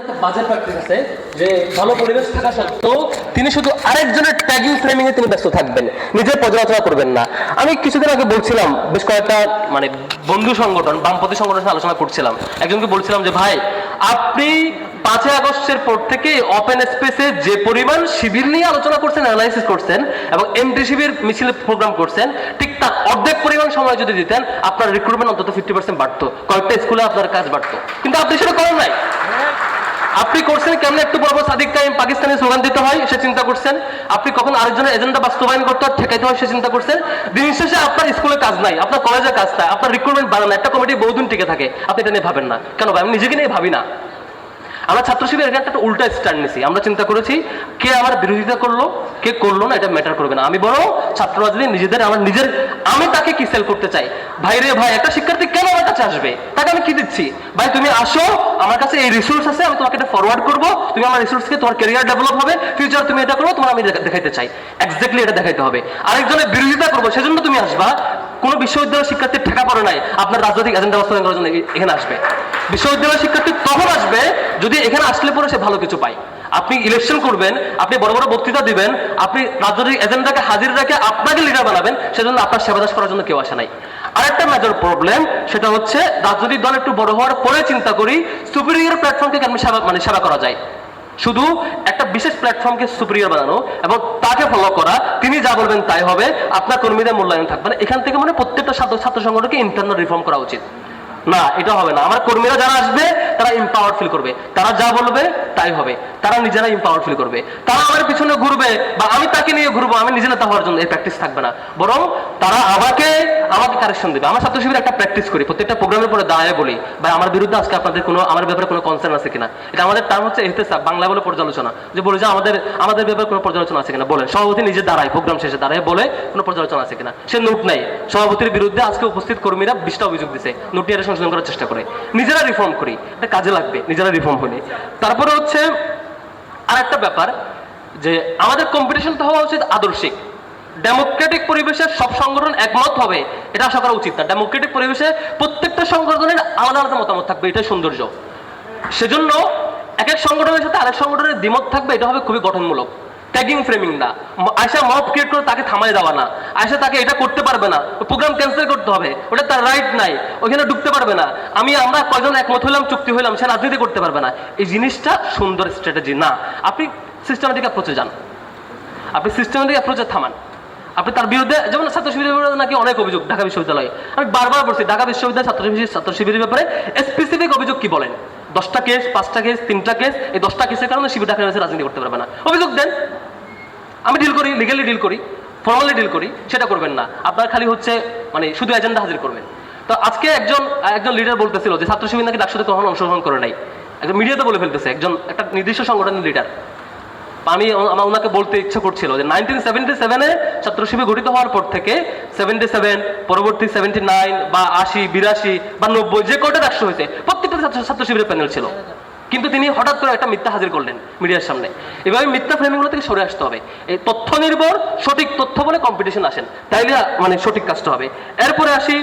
একটা আছে যে ভালো পরিবেশ থাকা সত্ত্বেও তিনি শুধু আরেকজনের ট্যাগিং ফ্রেমিং এ তিনি ব্যস্ত থাকবেন। নিজের পর্যালোচনা করবেন না। আমি কিছুদিন আগে বলছিলাম, বেশ কয়েকটা মানে বন্ধু সংগঠন সংগঠনের আলোচনা করছিলাম। একজনকে বলছিলাম যে, ভাই, আপনি পাঁচই আগস্টের পর থেকে ওপেন স্পেসে যে পরিমাণ শিবির নিয়ে আলোচনা করছেন অ্যানালাইসিস করছেন এবং এমটি শিবির মিছিল প্রোগ্রাম করছেন, ঠিক তার অর্ধেক পরিমাণ সময় যদি দিতেন, আপনার রিক্রুটমেন্ট অন্তত ফিফটি পার্সেন্ট বাড়তো। কয়েকটা স্কুলে আপনার কাজ বাড়তো। কিন্তু আপনি সেটা করেন নাই। আপনি করছেন কেমন একটু পর সাদিক টাইম পাকিস্তানি স্লোগান দিতে হয়, সে চিন্তা করছেন। আপনি কখন আরেকজনের এজেন্ডা বাস্তবায়ন করতে হয়, ঠেকাইতে হয়, সে চিন্তা করছেন। দিন শেষে আপনার স্কুলে কাজ নাই, আপনার কলেজে কাজ নাই, আপনার রিক্রুটমেন্ট বাড়ানো একটা কমিটি বহুদিন টিকে থাকে। আপনি এটা নিয়ে ভাবেন না। কেন ভাই? আমি নিজেকে নিয়ে ভাবি না। আমরা ছাত্র শিবির এখানে একটা উল্টা স্ট্যান্ড নিছি। আমরা চিন্তা করেছি, কে আমার বিরোধিতা করল, কে করল না, এটা ম্যাটার করবে না। আমি বরং ছাত্র রাজনীতি নিজেদের, আমার নিজের, আমি তাকে কি সেল করতে চাই? ভাই রে ভাই, একটা শিক্ষার্থী কেন আমার কাছে আসবে? তাকে আমি কি দিচ্ছি? ভাই, তুমি আসো, আমার কাছে এই রিসোর্স আছে, আমি তোমাকে এটা ফরওয়ার্ড করব। তুমি আমার রিসোর্সকে তোমার ক্যারিয়ার ডেভেলপ হবে। ফিউচার তুমি এটা করো, তোমার আমি দেখাইতে চাই। এক্স্যাক্টলি এটা দেখাইতে হবে। আরেকজনের বিরোধিতা করব, সেজন্য তুমি আসবা। কোনো বিশ্ববিদ্যালয়ের শিক্ষার্থীর ঠেকা পড়ে নাই। আপনার রাজনৈতিক এজেন্ডা বাস্তবায়ন করার জন্য এখানে আসবে। বিশ্ববিদ্যালয়ের শিক্ষার্থী তখন আসবে যদি এখানে আসলে পরে সে ভালো কিছু পায়। আপনি ইলেকশন করবেন, আপনি বড় বড় বক্তৃতা দিবেন, আপনি রাজনৈতিক এজেন্ডাকে হাজির রেখে আপনাকে লিডার বানাবেন, সেজন্য আপনার সেবা দাস করার জন্য কেউ আসে নাই। আরেকটা মেজর প্রবলেম সেটা হচ্ছে রাজনৈতিক দল একটু বড় হওয়ার পরে চিন্তা করি সুপিরিয়র প্ল্যাটফর্মকে কেমন সেবা মানে সেবা করা যায়। শুধু একটা বিশেষ প্ল্যাটফর্মকে সুপ্রিয় বানানো এবং তাকে ফলো করা, তিনি যা বলবেন তাই হবে, আপনার কর্মীদের মূল্যায়ন থাকবে না। এখান থেকে মানে প্রত্যেকটা ছাত্র ছাত্র সংগঠনকে ইন্টারনাল রিফর্ম করা উচিত। না, এটা হবে না। আমার কর্মীরা যারা আসবে তারা ইম্পাওয়ার্ড ফিল করবে। তারা যা বলবে, তাই হবে। তারা নিজেরা ইম্পাওয়ার্ড ফিল করবে। তারা আমার পিছনে ঘুরবে বা আমি তাকে নিয়ে ঘুরবো, আমি নিজে নেতা হওয়ার জন্য এই প্র্যাকটিস থাকবে না। বরং তারা আমাকে আমাকে কারেকশন দেবে। আমার ছাত্র শিবিরে একটা প্র্যাকটিস করি। প্রত্যেকটা প্রোগ্রামের পরে দাঁড়ায় বলি, ভাই, আমার বিরুদ্ধে আজকে আপনাদের কোনো, আমার ব্যাপারে কোনো কনসার্ন আছে কিনা? এটা আমাদের টার্ম হচ্ছে এহতেসাব বাংলা বলে পর্যালোচনা। যে বলে যে আমাদের আমাদের ব্যাপারে কোনো পর্যালোচনা আছে কিনা বলেন সভাপতি নিজে দাঁড়ায় প্রোগ্রাম শেষে দাঁড়ায় বলে কোনো পর্যালোচনা আছে কিনা। সে নোট নাই সভাপতির বিরুদ্ধে আজকে উপস্থিত কর্মীরা বিশটা অভিযোগ দিছে। নোটটি এটা সংশোধন করার চেষ্টা করে। নিজেরা রিফর্ম করি। এটা কাজে লাগবে, নিজেরা রিফর্ম হলে। তারপরে হচ্ছে আর একটা ব্যাপার, যে আমাদের কম্পিটিশন তো হওয়া উচিত আদর্শিক। ডেমোক্রেটিক পরিবেশে সব সংগঠন একমত হবে, এটা আশা করা উচিত না। ডেমোক্রেটিক পরিবেশে প্রত্যেকটা সংগঠনের আলাদা আলাদা মতামত থাকবে, এটাই সৌন্দর্য। সেজন্য এক এক সংগঠনের সাথে আরেক সংগঠনের দ্বিমত থাকবে, এটা হবে খুবই গঠনমূলক। ট্যাগিং ফ্রেমিং না। আয়সা মব ক্রিয়েট করে তাকে থামাই দেওয়া না। আয়সা তাকে এটা করতে পারবে না। প্রোগ্রাম ক্যান্সেল করতে হবে। ওটা তার রাইট নাই। ওখানে ঢুকতে পারবে না। আমি, আমরা কয়জন একমত হলাম, চুক্তি হলাম সে রাজনীতি করতে পারবে না। এই জিনিসটা সুন্দর স্ট্র্যাটেজি না। আপনি সিস্টেমেটিক অ্যাপ্রোচে যান। আপনি সিস্টেমেটিক অ্যাপ্রোচে থামান। আপনি তার বিরুদ্ধে, যেমন ছাত্র শিবিরের বিরুদ্ধে নাকি অনেক অভিযোগ, ঢাকা বিশ্ববিদ্যালয়ে। আমি বারবার বলছি, ঢাকা বিশ্ববিদ্যালয় ছাত্র শিবির ছাত্র শিবিরের ব্যাপারে স্পেসিফিক অভিযোগ কি বলেন? দশটা কেস পাঁচটা কেস তিনটা কেস এই দশটা কেসের কারণে শিবির ঢাকা ইউনিভার্সিটি রাজনীতি করতে পারবে না। অভিযোগ দেন। আমি ডিল করি লিগালি ডিল করি ফর্মালি ডিল করি, সেটা করবেন না। আপনার খালি হচ্ছে মানে শুধু এজেন্ডা হাজির করবেন। তো আজকে একজন একজন লিডার বলতেছিল যে ছাত্র শিবির নাকি ডাকসুতে কখনো অংশগ্রহণ করে নাই। একজন মিডিয়াতে বলে ফেলতেছে, একজন, একটা নির্দিষ্ট সংগঠনের লিডার আমি আমার ওনাকে বলতে ইচ্ছা করছিল যে নাইনটিন সেভেন্টি সেভেনে ছাত্র শিবির গঠিত হওয়ার পর থেকে সেভেন্টি সেভেন পরবর্তী সেভেন্টি নাইন বা আশি, বিরাশি বা নব্বই যে কয়টা রাষ্ট্র হয়েছে, প্রত্যেকটা ছাত্র শিবিরের প্যানেল ছিল। কিন্তু তিনি হঠাৎ করে একটা মিথ্যা হাজির করলেন মিডিয়ার সামনে। এভাবে মিথ্যা ফ্রেমিংগুলো থেকে সরে আসতে হবে। এই তথ্য নির্ভর সঠিক তথ্য বলে কম্পিটিশন আসেন। তাইলে মানে সঠিক কাজটা হবে। এরপরে আসি